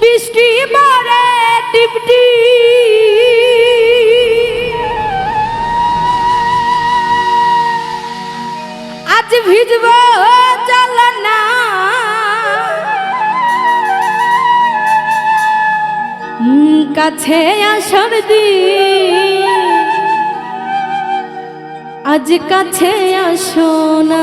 বৃষ্টি পরে টিপটি। আজ ভিজব চল না কাছে আসার দিন। আজ কাছে আসো না।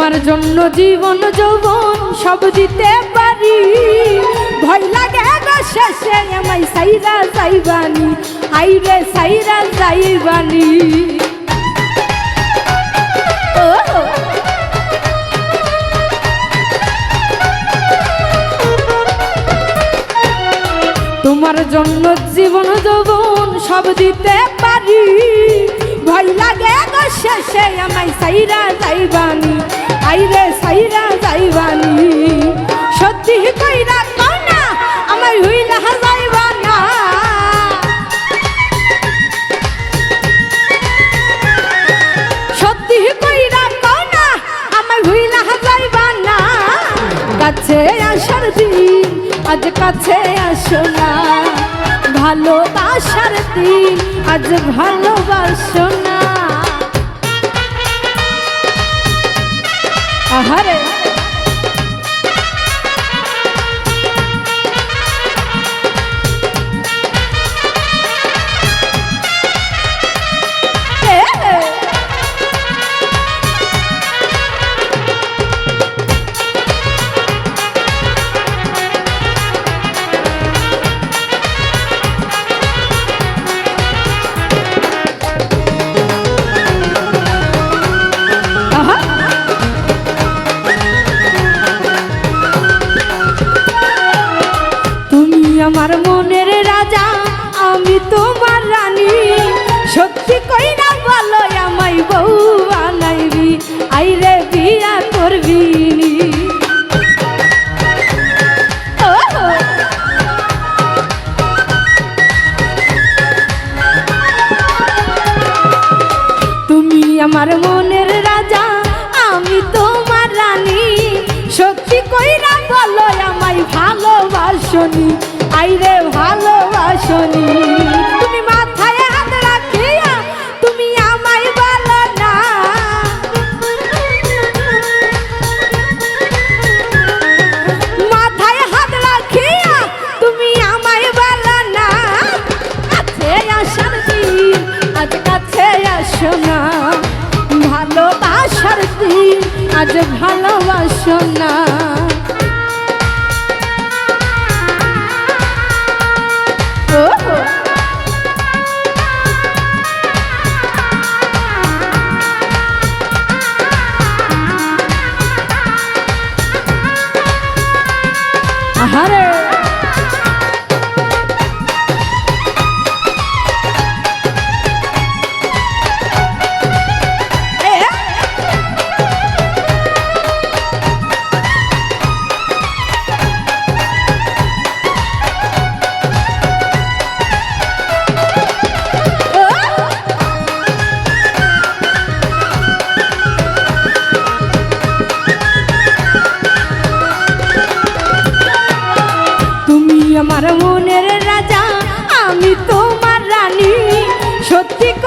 তোমার জন্য জীবন, যৌবন সব দিতে পারি। ভয় লাগে গো শেষে, আমায় সাইরা যাইবানি। আইরে সাইরা যাইবানি। তোমার জন্য জীবন, যৌবন সব দিতে পারি। ভয় লাগে গো শেষে, আমায় সাইরা যাইবানি। আইরে সাইরা যাইবানি সত্যি কইরা কও না আমায় হইলা যাইবা না। সত্যি কইরা কও না আমায় হইলা যাইবা না। কাছে আসার দিন, আজ কাছে আসো না। ভালোবাসার দিন, আজ ভালোবাসো না। আহারে আমার মনের রাজা, আমি তোমার রানী। সত্যি কইরা বলো, আমায় বউ আনাইবি আইরে বিয়া করবি নি। তুমি আমার মনের রাজা, আমি তোমার রানী। সত্যি কইরা বলো, আমায় ভালোবাসনি। আইরে ভালোবাসনি। তুমি মাথায় হাত রাখিয়া তুমি আমায় বলো না। মাথায় হাত রাখিয়া তুমি আমায় বলো না। কাছে আসার দিন আজ কাছে আসো না। ভালোবাসার দিন আজ ভালোবাসো না। আহারে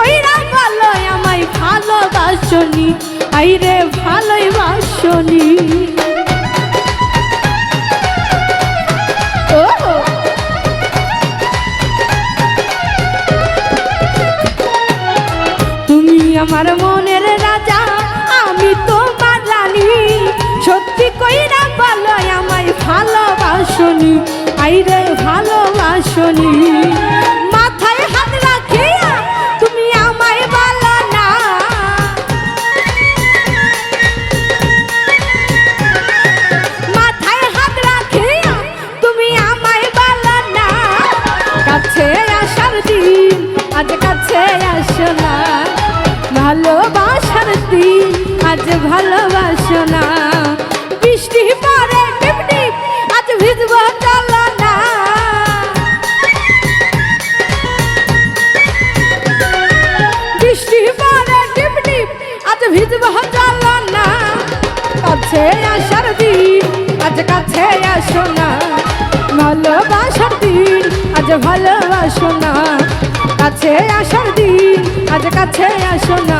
কইরা বলো আমায় ভালোবাসনি। আইরে ভালোই বাসনি। তুমি আমার মনের রাজা, আমি তোমার রানী সত্যি কইরা বলো আমায় ভালোবাসনি। আইরে ভালোবাসনি। আজ ভালোবাসো না। বৃষ্টি পরে টিপ টিপ আজ ভিজবো চলো না। বৃষ্টি পরে টিপ টিপ আজ ভিজবো চলো না। কাছে আসার দিন, আজ কাছে আসো না। ভালোবাসার দিন, আজ ভালোবাসো না। কাছে আসার দিন, আজ কাছে আসো না।